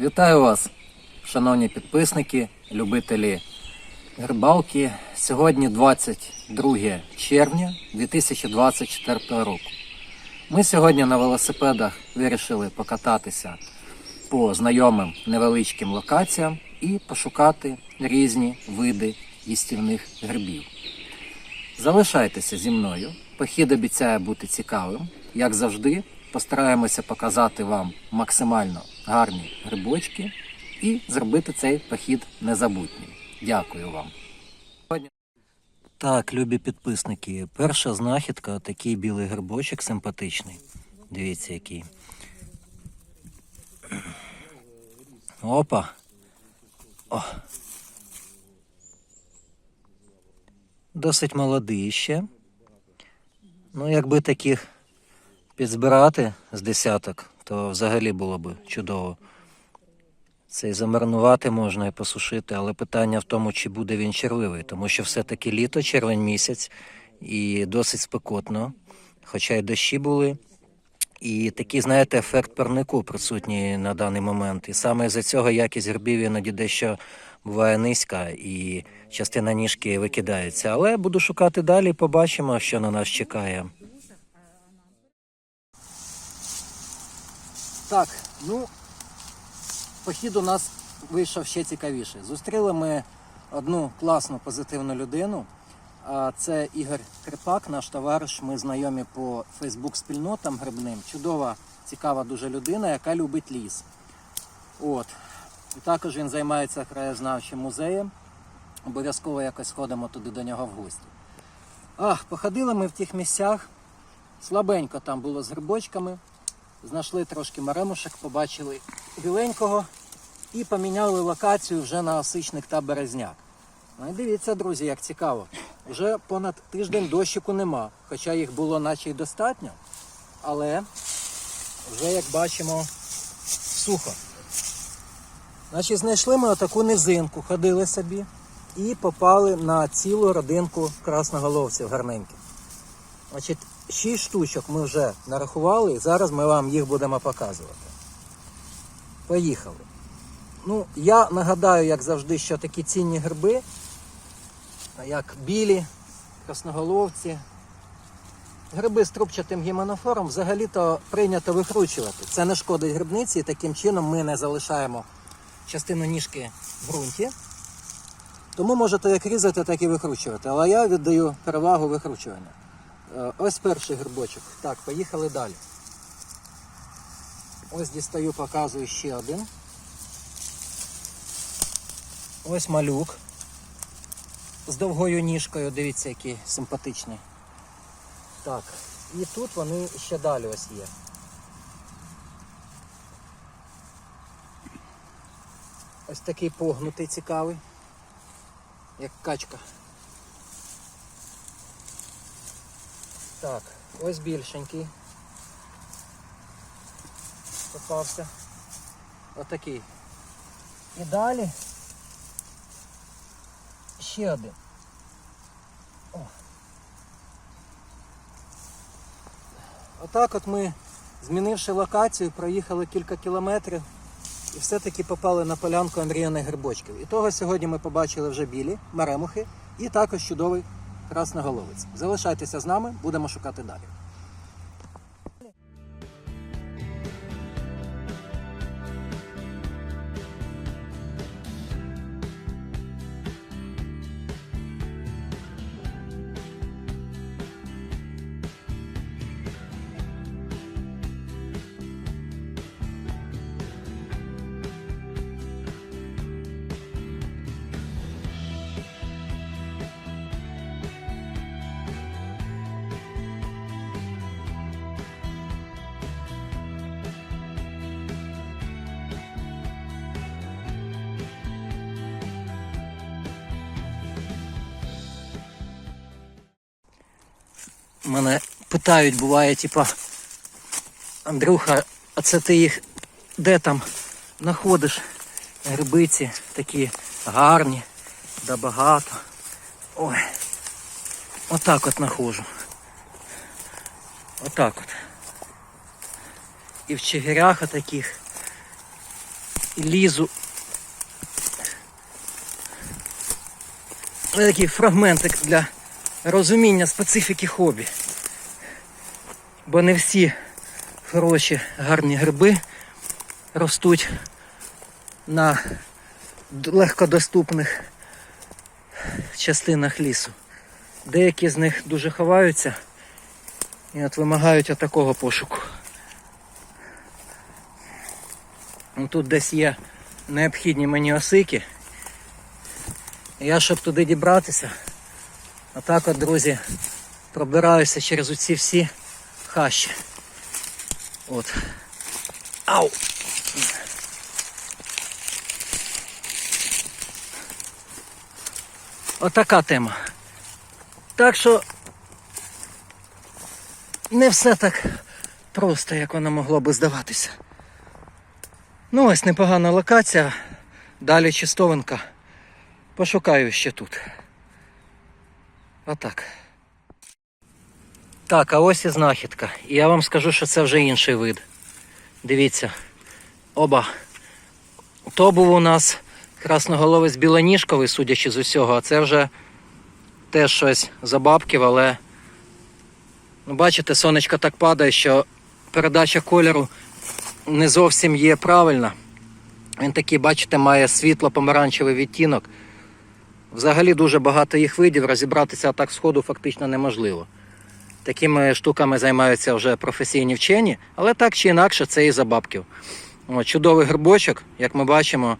Вітаю вас, шановні підписники, любителі рибалки. Сьогодні 22 червня 2024 року. Ми сьогодні на велосипедах вирішили покататися по знайомим невеличким локаціям і пошукати різні види їстівних грибів. Залишайтеся зі мною. Похід обіцяє бути цікавим. Як завжди, постараємося показати вам максимально гарні грибочки і зробити цей похід незабутнім. Дякую вам. Так, любі підписники, перша знахідка такий білий грибочок симпатичний. Дивіться, який. Опа. О. Досить молодий ще. Ну, якби таких підзбирати з десяток, то взагалі було б чудово. Це і замарнувати можна і посушити, але питання в тому, чи буде він червивий, тому що все-таки літо, червень місяць, і досить спекотно, хоча й дощі були. І такий, знаєте, ефект парнику присутній на даний момент. І саме з-за цього якість грибів іноді дещо буває низька, і частина ніжки викидається. Але буду шукати далі, побачимо, що на нас чекає. Так, ну, похід у нас вийшов ще цікавіше. Зустріли ми одну класну позитивну людину. Це Ігор Крипак, наш товариш. Ми знайомі по Фейсбук-спільнотам грибним. Чудова, цікава дуже людина, яка любить ліс. От. І також він займається краєзнавчим музеєм. Обов'язково якось ходимо туди до нього в гості. Ах, походили ми в тих місцях. Слабенько там було з грибочками. Знайшли трошки маремушек, побачили біленького і поміняли локацію вже на осичник та березняк. Ну і дивіться, друзі, як цікаво. Вже понад тиждень дощику нема, хоча їх було наче й достатньо, але вже, як бачимо, сухо. Значить, знайшли ми отаку низинку, ходили собі і попали на цілу родинку красноголовців гарненьких. Значить, шість штучок ми вже нарахували, і зараз ми вам їх будемо показувати. Поїхали. Ну, я нагадаю, як завжди, що такі цінні гриби, як білі, красноголовці, гриби з трубчатим гіменофором взагалі-то прийнято викручувати. Це не шкодить грибниці, і таким чином ми не залишаємо частину ніжки в ґрунті. Тому можете як різати, так і викручувати. Але я віддаю перевагу викручуванню. Е, Ось перший грибочок. Так, поїхали далі. Ось дістаю, показую ще один. Ось малюк з довгою ніжкою, дивіться, який симпатичний. Так, і тут вони ще далі ось є. Ось такий погнутий цікавий, як качка. Так, ось більшенький. Попався. Отакий. І далі ще один. О. Отак от ми, змінивши локацію, проїхали кілька кілометрів і все-таки попали на полянку Андріяних грибочків. І того сьогодні ми побачили вже білі маремухи і також чудовий красноголовець. Залишайтеся з нами, будемо шукати далі. Мене питають, буває, типа, Андрюха, а це ти їх де там знаходиш? Грибиці такі гарні, да багато. Ой. Отак от нахожу. Отак от. І в чигирях таких, і лізу. Такий фрагментик для розуміння специфіки хобі. Бо не всі хороші, гарні гриби ростуть на легкодоступних частинах лісу. Деякі з них дуже ховаються і от вимагають такого пошуку. Ну, Тут десь є необхідні мені осики. Я, щоб туди дібратися, отак от, друзі, пробираюся через оці всі хащі. От. Ау! Отака тема. Так що не все так просто, як воно могло би здаватися. Ну, ось непогана локація. Далі чистовинка. Пошукаю ще тут. Отак. Так, а ось і знахідка. І я вам скажу, що це вже інший вид. Дивіться. Оба. То був у нас красноголовець білоніжковий, судячи з усього, а це вже теж щось за бабків, але ну, бачите, сонечко так падає, що передача кольору не зовсім є правильна. Він такий, бачите, має світло-помаранчевий відтінок. Взагалі дуже багато їх видів, розібратися так сходу фактично неможливо. Такими штуками займаються вже професійні вчені, але так чи інакше це і за бабків. О, чудовий грибочок, як ми бачимо,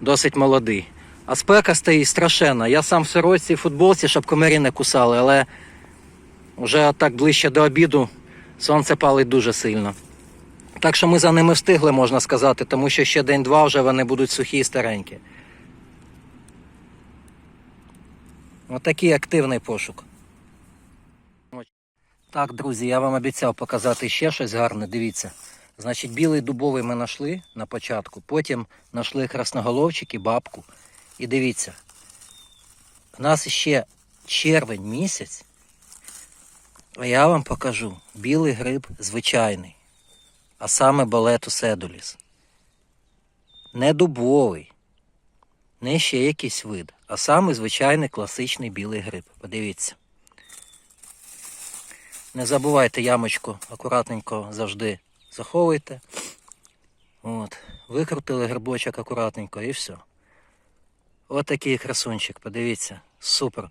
досить молодий. А спека стоїть страшенна. Я сам в сорочці футболці, щоб комарі не кусали, але вже так ближче до обіду сонце палить дуже сильно. Так що ми за ними встигли, можна сказати, тому що ще день-два вже вони будуть сухі і старенькі. Отакий активний пошук. Так, друзі, я вам обіцяв показати ще щось гарне. Дивіться. Значить, білий дубовий ми знайшли на початку, потім знайшли красноголовчик і бабку. І дивіться, у нас ще червень місяць, а я вам покажу білий гриб звичайний, а саме балетус едуліс. Не дубовий, не ще якийсь вид, а саме звичайний класичний білий гриб. Подивіться. Не забувайте ямочку акуратненько завжди заховуйте. От. Викрутили грибочок акуратненько і все. От такий красунчик, подивіться, супер.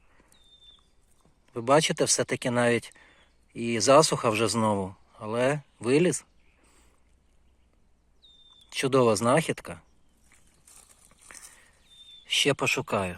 Ви бачите, все-таки навіть і засуха вже знову, але виліз. Чудова знахідка. Ще пошукаю.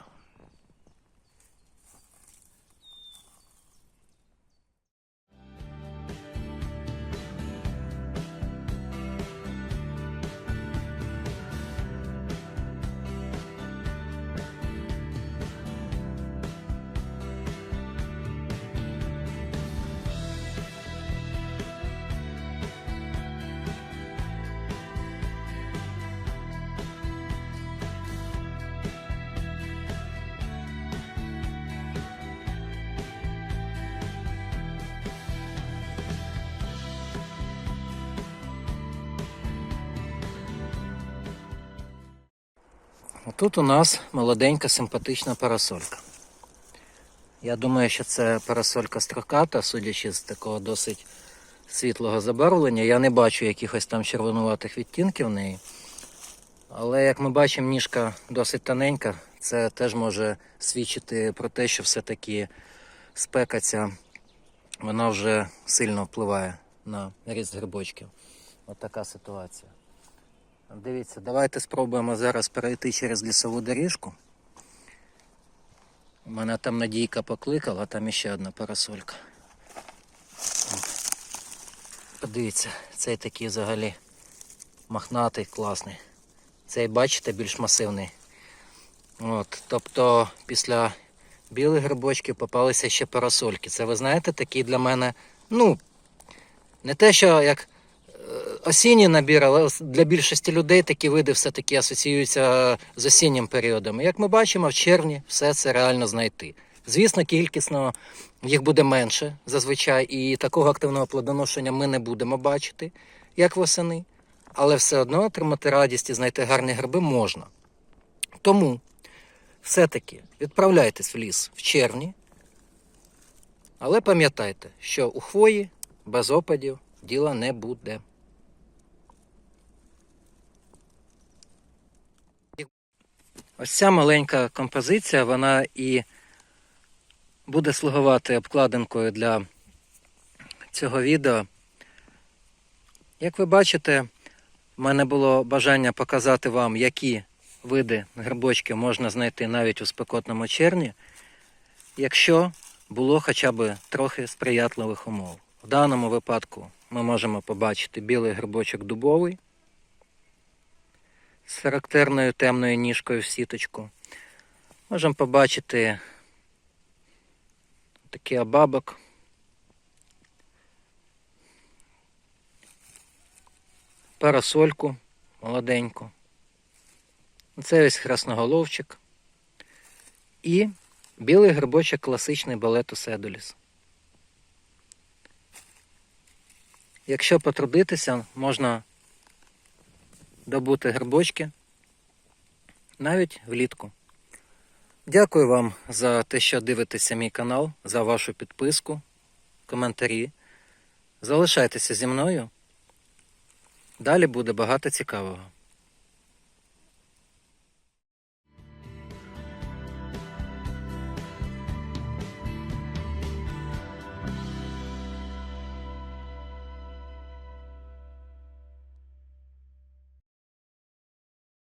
Тут у нас молоденька симпатична парасолька. Я думаю, що це парасолька строката, судячи з такого досить світлого забарвлення. Я не бачу якихось там червонуватих відтінків в неї. Але як ми бачимо, ніжка досить тоненька. Це теж може свідчити про те, що все-таки спека ця вона вже сильно впливає на ріст грибочків. От така ситуація. Дивіться, давайте спробуємо зараз перейти через лісову доріжку. У мене там Надійка покликала, там іще одна парасолька. От. Подивіться, цей такий взагалі мохнатий, класний. Цей, бачите, більш масивний. От, тобто після білих грибочків попалися ще парасольки. Це ви знаєте, такий для мене, ну, не те, що як осінній набір, але для більшості людей такі види все-таки асоціюються з осіннім періодом. Як ми бачимо, в червні все це реально знайти. Звісно, кількісно їх буде менше зазвичай, і такого активного плодоношення ми не будемо бачити, як восени. але все одно отримати радість і знайти гарні гриби можна. Тому все-таки відправляйтесь в ліс в червні, але пам'ятайте, що у хвої без опадів діла не буде. Ось ця маленька композиція, вона і буде слугувати обкладинкою для цього відео. Як ви бачите, в мене було бажання показати вам, які види грибочків можна знайти навіть у спекотному червні, якщо було хоча б трохи сприятливих умов. В даному випадку ми можемо побачити білий грибочок дубовий з характерною темною ніжкою в сіточку. Можемо побачити такий абабок. Парасольку молоденьку. Це ось красноголовчик. І білий грибочок класичний балету Седоліс. Якщо потрудитися, можна добути грибочки навіть влітку. Дякую вам за те, що дивитеся мій канал, за вашу підписку, коментарі. Залишайтеся зі мною. Далі буде багато цікавого.